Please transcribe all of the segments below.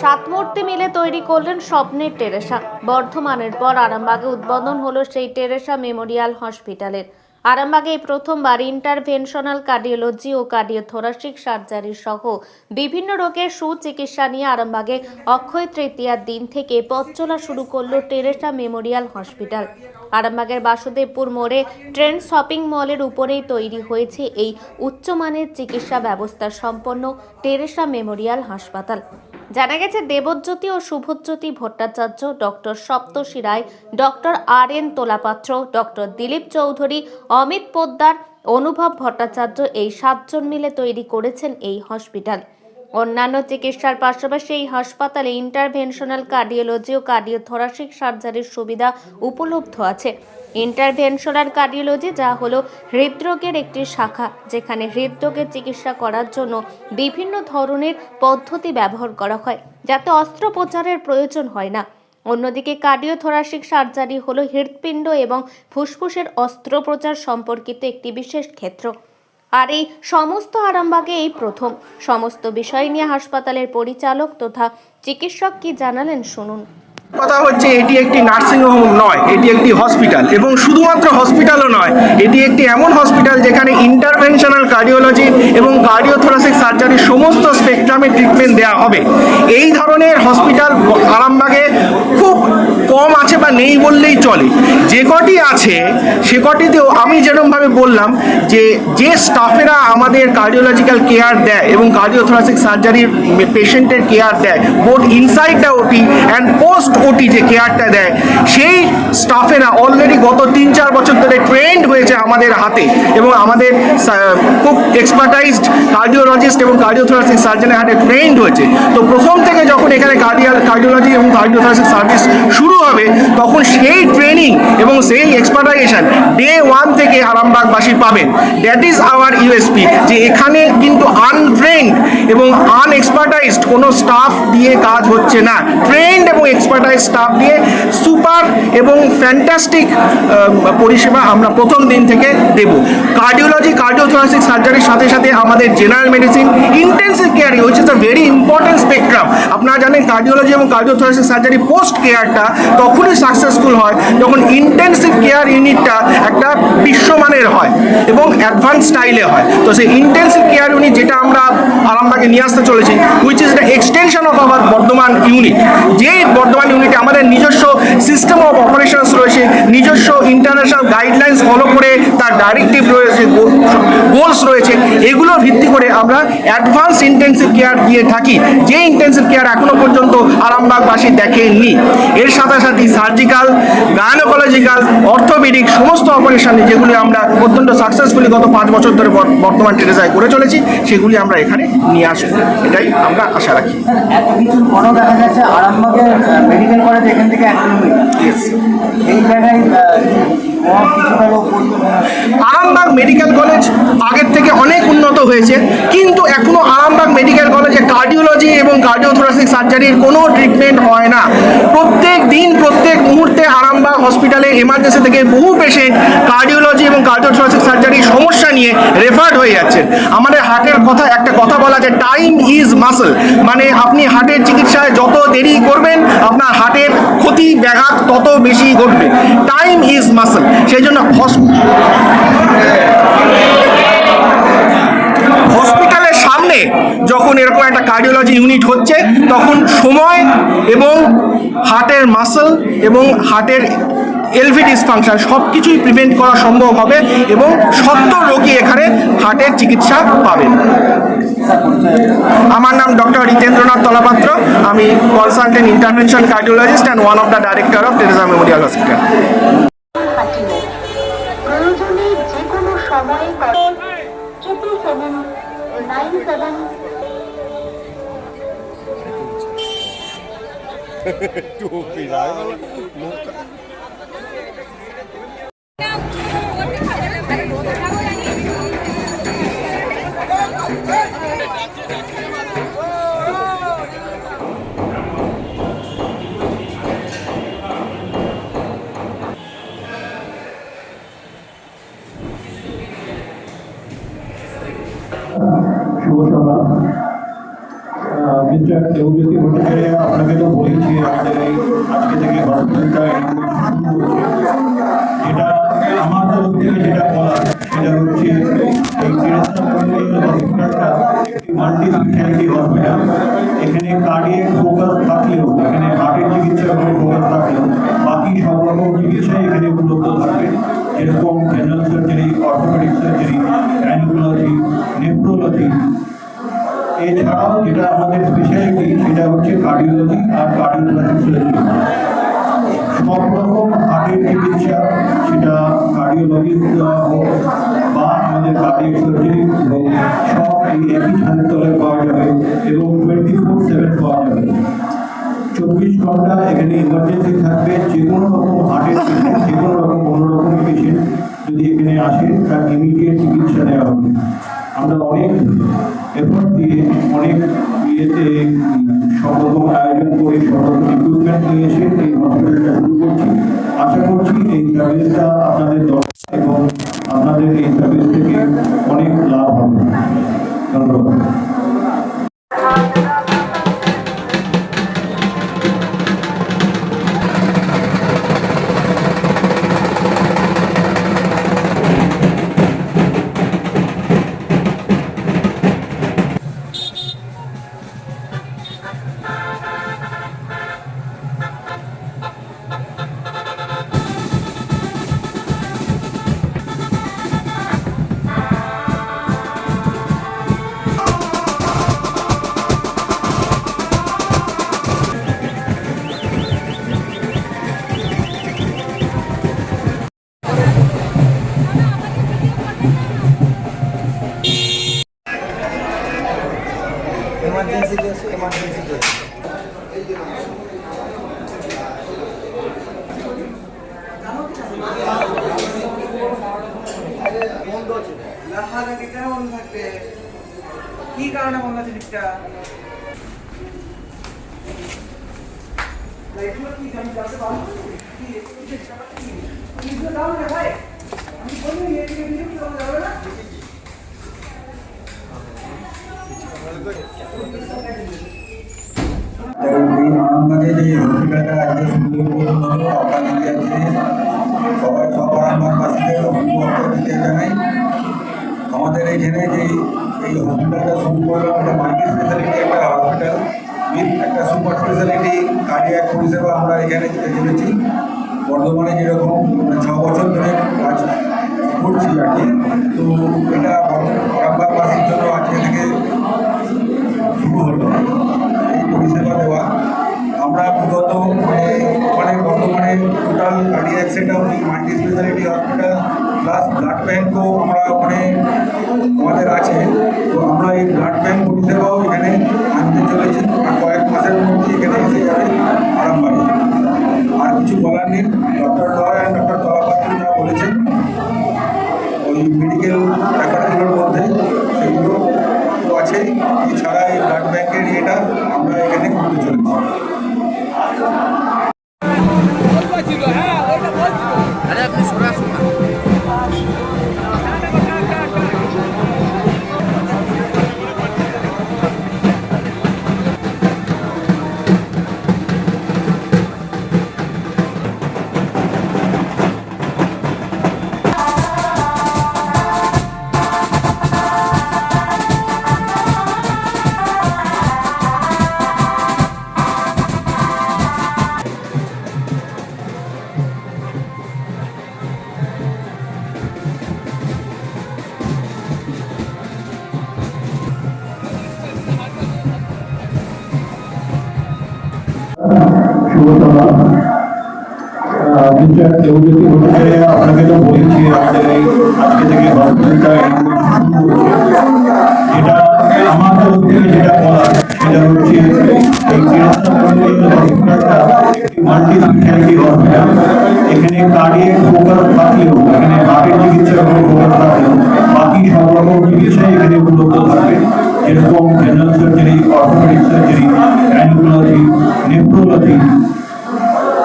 সাত মূর্তি মিলে তৈরি করলেন স্বপ্নের টেরেসা। বর্ধমানের পর আরামবাগে উদ্বোধন হলো সেই টেরেসা মেমোরিয়াল হসপিটালের। আরামবাগে প্রথমবার ইন্টারভেনশনাল কার্ডিওলজি ও কার্ডিওথোরাসিক সার্জারি সহ বিভিন্ন রোগের সুচিকিৎসা নিয়ে আরামবাগে অক্ষয় তৃতীয়ার দিন থেকে পথ চলা শুরু করল টেরেসা মেমোরিয়াল হসপিটাল। আরামবাগের বাসুদেবপুর মোড়ে ট্রেন শপিং মলের উপরেই তৈরি হয়েছে এই উচ্চমানের চিকিৎসা ব্যবস্থা সম্পন্ন টেরেসা মেমোরিয়াল হাসপাতাল। জানা গেছে দেবজ্যোতি ও Shubhajyoti Bhattacharya, doctor Saptashi Roy, doctor R N Tolapatra, doctor Dilip Chowdhury, Amit Poddar, Anubhav Bhattacharya এই সাতজন মিলে তৈরি করেছেন এই হসপিটাল। অন্যান্য চিকিৎসার পাশাপাশি এই হাসপাতালে ইন্টারভেনশনাল কার্ডিওলজি ও কার্ডিওথোরাসিক সার্জারির সুবিধা উপলব্ধ আছে। ইন্টারভেনশনাল কার্ডিওলজি, যা হলো হৃদরোগের একটি শাখা, যেখানে হৃদরোগের চিকিৎসা করার জন্য বিভিন্ন ধরনের পদ্ধতি ব্যবহার করা হয়, যাতে অস্ত্রোপচারের প্রয়োজন হয় না। অন্যদিকে কার্ডিওথোরাসিক সার্জারি হলো হৃৎপিণ্ড এবং ফুসফুসের অস্ত্রোপচার সম্পর্কিত একটি বিশেষ ক্ষেত্র। আর এই সমস্ত আরামবাগে এই প্রথম। সমস্ত বিষয় নিয়ে হাসপাতালের পরিচালক তথা চিকিৎসক কি জানালেন শুনুন। কথা হচ্ছে এটি একটি নার্সিং হোম নয়, এটি একটি হসপিটাল এবং শুধুমাত্র হসপিটালও নয়, এটি একটি এমন হসপিটাল যেখানে ইন্টারভেনশনাল কার্ডিওলজি এবং কার্ডিওথোরাসিক সার্জারির সমস্ত স্পেকট্রামে ট্রিটমেন্ট দেওয়া হবে। এই ধরনের হসপিটাল আরামবাগে খুব কম আছে বা নেই বললেই চলে। যে কটি আছে, সে কটিতেও আমি যেরকমভাবে বললাম যে যে স্টাফেরা আমাদের কার্ডিওলজিক্যাল কেয়ার দেয় এবং কার্ডিওথোরাসিক সার্জারির পেশেন্টের কেয়ার দেয় both inside the OT and post OT যে কেয়ারটা দেয়, সেই স্টাফেরা অলরেডি গত তিন চার বছর ধরে ট্রেন্ড হয়েছে আমাদের হাতে এবং আমাদের খুব এক্সপার্টাইজড কার্ডিওলজিস্ট এবং কার্ডিওথোরাসিক সার্জনের হাতে ট্রেন্ড হয়েছে। তো প্রথম থেকে যখন এখানে কার্ডিয়াল কার্ডিওলজি এবং কার্ডিওথোরাসিক সার্ভিস শুরু হবে, তখন সেই ট্রেনিং এবং সেই এক্সপার্টাইজেশন ডে ওয়ান থেকে আরামবাগবাসী পাবেন। দ্যাট ইজ আওয়ার ইউএসপি যে এখানে কিন্তু আনট্রেন্ড এবং আনএক্সপার্টাইজড কোনো স্টাফ দিয়ে কাজ হচ্ছে না। ট্রেন্ড এবং এক্সপার্টাইজ স্টাফ দিয়ে সুপার এবং ফ্যান্টাস্টিক পরিষেবা আমরা প্রথম দিন থেকে দেব। কার্ডিওলজি কার্ডিওথোরাসিক সার্জারির সাথে সাথে আমাদের general medicine intensive care which is a very important spectrum আপনারা জানেন কার্ডিওলজি এবং কার্ডিওথোরাসিক সার্জারি পোস্ট কেয়ারটা তখনই সাকসেসফুল হয় যখন ইন্টেন্সিভ কেয়ার ইউনিটটা একটা বিশ্বমানের হয় এবং অ্যাডভান্স স্টাইলে হয়। তো সেই ইন্টেন্সিভ কেয়ার ইউনিট যেটা আমরা আরামবাগে নিয়ে আসতে চলেছি which is the extension of our Bardhaman unit যে বর্ধমান ইউনিটে আমাদের নিজস্ব সিস্টেম অফ অপারেশনস রয়েছে, নিজস্ব ইন্টারন্যাশনাল গাইডলাইন্স ফলো করে তার ডাইরেক্টিভ রয়েছে গোলস রয়েছে এগুলো ভিত্তি করে আমরা অ্যাডভান্স ইন্টেন্সিভ কেয়ার দিয়ে থাকি। যে ইন্টেন্সিভ কেয়ার এখনও পর্যন্ত আরামবাগবাসী দেখেননি। এর সাথে সাথে সার্জিক্যাল গায়নোকোলজিক্যাল অর্থোপেডিক সমস্ত অপারেশন যেগুলি আমরা অত্যন্ত সাকসেসফুলি গত পাঁচ বছর ধরে বর- বর্তমান টেরেসায় করে চলেছি, সেগুলি আমরা এখানে নিয়ে আসব। এটাই আমরা আশা রাখি। এত কিছু দেখা যাচ্ছে আরামবাগের মেডিকেল কলেজ এখান থেকে এক এই জায়গায় আরামবাগ মেডিকেল কলেজ আগের থেকে অনেক উন্নত হয়েছে কিন্তু এখনও আরামবাগ মেডিকেল কলেজে কার্ডিওলজি এবং কার্ডিওথোরাসিক সার্জারির কোনো ট্রিটমেন্ট হয় না। প্রত্যেক দিন প্রত্যেক মুহূর্তে আরামবাগ হসপিটালে এমার্জেন্সি থেকে বহু পেশেন্ট কার্ডিওলজি এবং কার্ডিওথোরাসিক সার্জারির সমস্যা নিয়ে রেফার্ড হয়ে যাচ্ছেন। আমাদের হার্টের কথা একটা কথা বলা যায় টাইম ইজ মাসল মানে আপনি হার্টের চিকিৎসায় যত দেরি করবেন আপনার হার্টের ক্ষতি, ব্যাঘাত তত বেশি ঘটবে। টাইম ইজ মাসল সেই জন্য হস- হসপিটালের সামনে যখন এরকম একটা কার্ডিওলজি ইউনিট হচ্ছে, তখন সময় এবং হার্টের মাসল এবং হার্টের এলভি ডিসফাংশন সব কিছুই প্রিভেন্ট করা সম্ভব হবে এবং সত্তর রোগী এখানে হার্টের চিকিৎসা পাবেন। আমার নাম ডক্টর হিতেন্দ্রনাথ তলাপাত্র। আমি consultant intervention cardiologist and one of the director of Teresa memorial hospital টুপি Now, কিন্তু কেউ যদি হতে পারে আপনাকে তো বলেছি আমাদের এই আজকে থেকে এটা আমার তরফ থেকে যেটা বলা, সেটা হচ্ছে এখানে কার্ডিয়াক ফোকাস এখানে হার্টের চিকিৎসার উপরে ফোকাস থাকলেও, বাকি সব রকম চিকিৎসাই এখানে উপলব্ধ থাকবে। যেরকম general surgery orthopaedic surgery gynaecology nephrology এছাড়াও যেটা আমাদের কার্ডিওলজি আর সার্জারি সব রকম হার্টের চিকিৎসা সেটা কার্ডিওলজিস্ট হোক বা আমাদের কার্ডিয়াক সার্জারি হোক, সব এই একই ছাদের তলায় পাওয়া যাবে এবং টোয়েন্টি ফোর সেভেন পাওয়া যাবে। চব্বিশ ঘণ্টা এখানে ইমার্জেন্সি থাকবে যে কোনো রকম হার্টের পেশেন্ট যে কোনো রকম কোনো রকম পেশেন্ট যদি এখানে আসে, তার ইমিডিয়েট চিকিৎসা দেওয়া হবে। আমরা অনেক এফোর্ট দিয়ে, অনেক ইয়েতে উম, সব রকম আয়োজন করে সব রকম ইকুইপমেন্ট নিয়ে এসে এই হসপিটালটা শুরু করছি। আশা করছি এই সার্ভিসটা আপনাদের দরকার এবং আপনাদের এই সার্ভিস থেকে কি কারণে বন্ধ আছে লিফটটা এগুলো কি আমি জানতে পারব কি কি এগুলো দাও না ভাই আমি বলি এদিকে বিরক্ত করা যাবে না দেখুন এই আরামবাগে যে হসপিটালটা আজকে শুরু করব আপনাদের আজকে সবাই সব আরামবাগবাসীদের শুভেচ্ছা দিতে জানাই আমাদের এইখানে যে এই হসপিটালটা শুরু করলাম এটা মাল্টি স্পেশালিটি একটা হসপিটাল উইথ একটা সুপার স্পেশালিটি কার্ডিয়াক পরিষেবা আমরা এখানে চলেছি বর্ধমানে যেরকম আমরা ছ বছর ধরে কাজ করছি আর কি, তো এটা আরামবাগবাসীর জন্য আজকে থেকে শুরু হলো এই পরিষেবা দেওয়া। আমরা বিগত মানে ওখানে বর্তমানে total cardiac up multi speciality hospital plus blood ব্যাঙ্কও আমরা ওখানে কিছু বলার নেই। Doctor Roy and doctor Talapatri যা বলেছেন ওই মেডিকেল মিস্টার দেবজ্যোতি ভট্টাচার্য আপনাকে তো বলেছি আমাদের এই আজকে থেকে হসপিটালটা শুরু করছে যেটা আমার তরফ থেকে যেটা বলা সেটা হচ্ছে এই টেরেসা মেমোরিয়াল হসপিটালটা একটি মাল্টি স্পেশালিটি হসপিটাল এখানে কার্ডিয়াক ফোকাস থাকলেও এখানে হার্টের চিকিৎসার উপর ফোকাস থাকলেও বাকি সব রকম চিকিৎসাই এখানে উপলব্ধ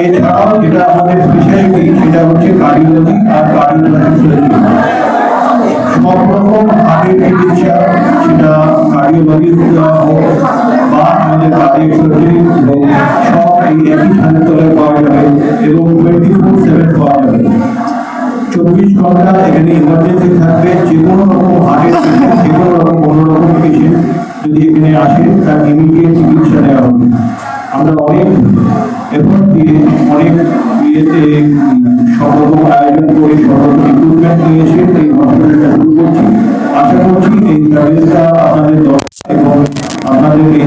এছাড়াও যেটা আমাদের স্পেশালিটি সেটা হচ্ছে কার্ডিওলজি আর কার্ডিওথোরাসিক সার্জারি সব রকম হার্টের চিকিৎসা সেটা কার্ডিওলজিস্ট বা আমাদের কার্ডিয়াক সার্জারি সব এই একই ছাদের তলায় পাওয়া যাবে এবং টোয়েন্টি ফোর সেভেন পাওয়া যাবে চব্বিশ ঘণ্টা এখানে ইমার্জেন্সি থাকবে যে কোনো রকম হার্টের পেশেন্ট যে কোনো রকম কোনো রকম পেশেন্ট যদি এখানে আসে তার ইমিডিয়েট চিকিৎসা দেওয়া হবে আমরা অনেক এফোর্ট দিয়ে, অনেক ইয়েতে সতর্ক আয়োজন করে, সতর্ক ইকুইপমেন্ট নিয়ে এসে এই হসপিটালটা শুরু করছি। আশা করছি এই সার্ভিসটা আপনাদের দরকার এবং আপনাদের এই